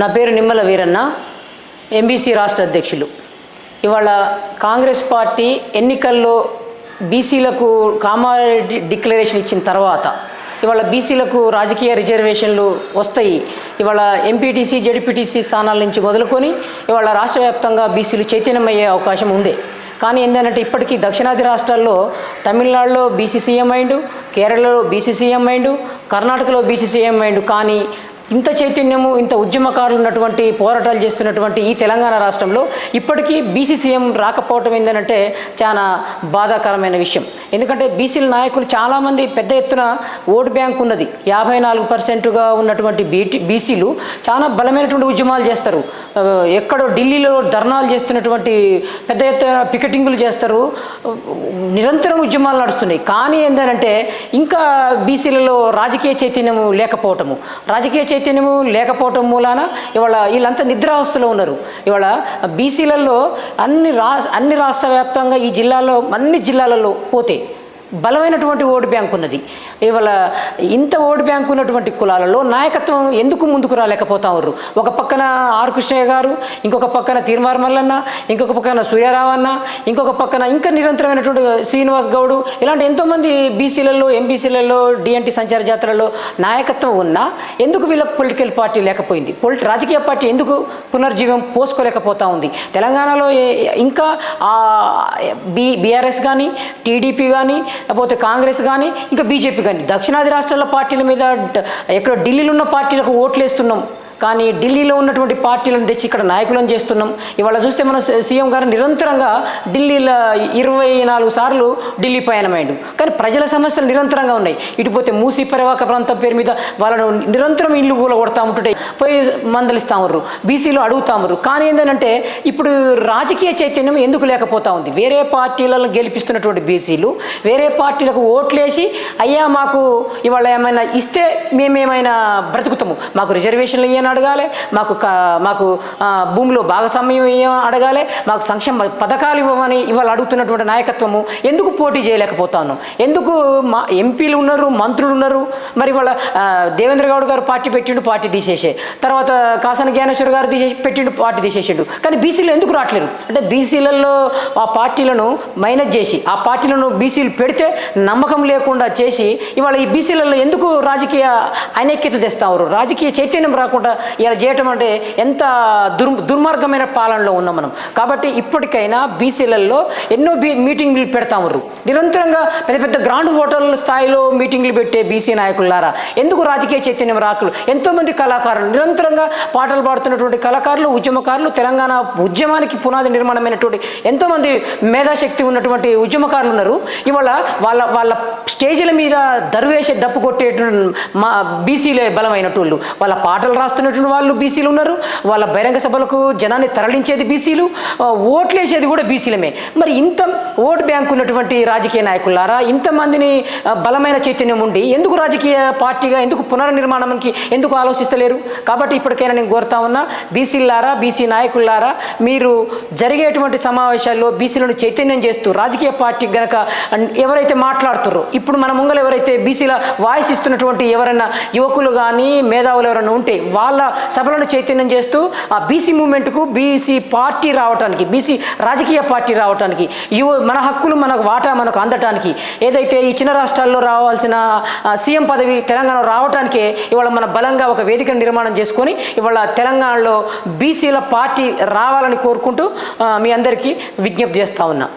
నా పేరు నిమ్మల వీరన్న ఎంబీసీ రాష్ట్ర అధ్యక్షులు. ఇవాళ కాంగ్రెస్ పార్టీ ఎన్నికల్లో బీసీలకు కామారెడ్డి డిక్లరేషన్ ఇచ్చిన తర్వాత ఇవాళ బీసీలకు రాజకీయ రిజర్వేషన్లు వస్తాయి. ఇవాళ ఎంపీటీసీ జడ్పీటీసీ స్థానాల నుంచి మొదలుకొని ఇవాళ రాష్ట్ర వ్యాప్తంగా బీసీలు చైతన్యమయ్యే అవకాశం ఉండే. కానీ ఏంటంటే ఇప్పటికీ దక్షిణాది రాష్ట్రాల్లో తమిళనాడులో బీసీసీఎం అయిండు కేరళలో బీసీసీఎం అయిండు కర్ణాటకలో బీసీసీఎం అయిండు. కానీ ఇంత చైతన్యము ఇంత ఉద్యమకారులు ఉన్నటువంటి పోరాటాలు చేస్తున్నటువంటి ఈ తెలంగాణ రాష్ట్రంలో ఇప్పటికీ బీసీ సీఎం రాకపోవటం ఏంటంటే చాలా బాధాకరమైన విషయం. ఎందుకంటే బీసీల నాయకులు చాలామంది పెద్ద ఎత్తున ఓటు బ్యాంక్ ఉన్నది. యాభై నాలుగు పర్సెంట్గా ఉన్నటువంటి బీటీ బీసీలు చాలా బలమైనటువంటి ఉద్యమాలు చేస్తారు. ఎక్కడో ఢిల్లీలో ధర్నాలు చేస్తున్నటువంటి పెద్ద ఎత్తున పికెటింగులు చేస్తారు. నిరంతరం ఉద్యమాలు నడుస్తున్నాయి. కానీ ఏంటంటే ఇంకా బీసీలలో రాజకీయ చైతన్యము లేకపోవటము. రాజకీయ చైతన్యము లేకపోవటం మూలాన ఇవాళ వీళ్ళంతా నిద్రావస్థలో ఉన్నారు. ఇవాళ బీసీలలో అన్ని రా అన్ని రాష్ట్ర వ్యాప్తంగా ఈ జిల్లాలో అన్ని జిల్లాలలో పోతే బలమైనటువంటి ఓటు బ్యాంక్ ఉన్నది ఇవాళ ఇంత ఓటు బ్యాంక్ ఉన్నటువంటి కులాలలో నాయకత్వం ఎందుకు ముందుకు రాలేకపోతా ఉన్నారు ఒక పక్కన ఆర్ కృష్ణయ్య గారు ఇంకొక పక్కన తీర్మార్ మల్లన్న ఇంకొక పక్కన సూర్యారావన్న ఇంకొక పక్కన ఇంకా నిరంతరమైనటువంటి శ్రీనివాస్ గౌడు ఇలాంటి ఎంతోమంది బీసీలలో ఎంబీసీలలో డిఎన్టీ సంచార జాతరలో నాయకత్వం ఉన్నా ఎందుకు వీళ్ళకి పొలిటికల్ పార్టీ లేకపోయింది? పొలిటి రాజకీయ పార్టీ ఎందుకు పునర్జీవం పోసుకోలేకపోతా ఉంది తెలంగాణలో ఇంకా బీ బీఆర్ఎస్ కానీ టీడీపీ కానీ లేకపోతే కాంగ్రెస్ కానీ ఇంకా బీజేపీ కానీ దక్షిణాది రాష్ట్రాల పార్టీల మీద ఎక్కడ ఎక్కడో ఢిల్లీలో ఉన్న పార్టీలకు ఓట్లు వేస్తున్నాం కానీ ఢిల్లీలో ఉన్నటువంటి పార్టీలను తెచ్చి ఇక్కడ నాయకులను చేస్తున్నాం. ఇవాళ చూస్తే మన సీఎం గారు నిరంతరంగా ఢిల్లీలో ఇరవై నాలుగు సార్లు ఢిల్లీ పయనమైండు కానీ ప్రజల సమస్యలు నిరంతరంగా ఉన్నాయి. ఇటు పోతే మూసీ పరివాహక ప్రాంతం పేరు మీద వాళ్ళను నిరంతరం ఇల్లు పూల కొడతా ఉంటుంటే పోయి మందలిస్తా బీసీలో అడుగుతా కానీ ఏంటంటే ఇప్పుడు రాజకీయ చైతన్యం ఎందుకు లేకపోతా ఉంది? వేరే పార్టీలను గెలిపిస్తున్నటువంటి బీసీలు వేరే పార్టీలకు ఓట్లేసి అయ్యా మాకు ఇవాళ ఏమైనా ఇస్తే మేమేమైనా బ్రతుకుతాము. మాకు రిజర్వేషన్లు అడగాలి? మాకు మాకు భూమిలో భాగస్వామ్యం అడగాలి? మాకు సంక్షేమ పథకాలు ఇవ్వమని ఇవాళ అడుగుతున్నటువంటి నాయకత్వము ఎందుకు పోటీ చేయలేకపోతాను? ఎందుకు మా ఎంపీలు ఉన్నారు మంత్రులు ఉన్నారు? మరి వాళ్ళ దేవేంద్ర గౌడ్ గారు పార్టీ పెట్టిండు పార్టీ తీసేసే. తర్వాత కాసన జ్ఞానేశ్వర్ గారు తీసేసి పెట్టిండు పార్టీ తీసేసిండు. కానీ బీసీలు ఎందుకు రావట్లేరు అంటే బీసీలలో ఆ పార్టీలను మైనస్ చేసి ఆ పార్టీలను బీసీలు పెడితే నమ్మకం లేకుండా చేసి ఇవాళ ఈ బీసీలలో ఎందుకు రాజకీయ అనైక్యత తెస్తావారు? రాజకీయ చైతన్యం రాకుండా ఇలా చేయటం అంటే ఎంత దుర్ దుర్మార్గమైన పాలనలో ఉన్నాం మనం. కాబట్టి ఇప్పటికైనా బీసీలలో ఎన్నో బీ మీటింగ్లు పెడతాము నిరంతరంగా పెద్ద పెద్ద గ్రాండ్ హోటల్ స్థాయిలో మీటింగ్లు పెట్టే బీసీ నాయకులారా ఎందుకు రాజకీయ చైతన్యం రాకులు? ఎంతోమంది కళాకారులు నిరంతరంగా పాటలు పాడుతున్నటువంటి కళాకారులు ఉద్యమకారులు తెలంగాణ ఉద్యమానికి పునాది నిర్మాణమైనటువంటి ఎంతోమంది మేధాశక్తి ఉన్నటువంటి ఉద్యమకారులు ఉన్నారు. ఇవాళ వాళ్ళ వాళ్ళ స్టేజీల మీద దరువేసే డప్పు కొట్టేటువంటి మా బీసీలే బలమైనటువంటి వాళ్ళ పాటలు ఉన్నటువంటి వాళ్ళు బీసీలు ఉన్నారు. వాళ్ళ బహిరంగ సభలకు జనాన్ని తరలించేది బీసీలు ఓట్లేసేది కూడా బీసీలమే మరి ఇంత ఓట్ బ్యాంక్ ఉన్నటువంటి రాజకీయ నాయకులారా ఇంతమందిని బలమైన చైతన్యం ఉండి ఎందుకు రాజకీయ పార్టీగా ఎందుకు పునర్నిర్మాణానికి ఎందుకు ఆలోచిస్తలేరు? కాబట్టి ఇప్పటికైనా నేను కోరుతా ఉన్నా బీసీలారా బీసీ నాయకులారా మీరు జరిగేటువంటి సమావేశాల్లో బీసీలను చైతన్యం చేస్తూ రాజకీయ పార్టీ గనక ఎవరైతే మాట్లాడుతారో ఇప్పుడు మన ముంగలు ఎవరైతే బీసీల వాయిస్ ఇస్తున్నటువంటి ఎవరైనా యువకులు కానీ మేధావులు ఎవరైనా ఉంటే వాళ్ళ సభలను చైతన్యం చేస్తూ ఆ బీసీ మూమెంట్కు బీసీ పార్టీ రావడానికి బీసీ రాజకీయ పార్టీ రావడానికి యువ మన హక్కులు మనకు వాటా మనకు అందటానికి ఏదైతే ఈ చిన్న రాష్ట్రాల్లో రావాల్సిన సీఎం పదవి తెలంగాణ రావడానికే ఇవాళ మన బలంగా ఒక వేదిక నిర్మాణం చేసుకొని ఇవాళ తెలంగాణలో బీసీల పార్టీ రావాలని కోరుకుంటూ మీ అందరికీ విజ్ఞప్తి చేస్తా ఉన్నా.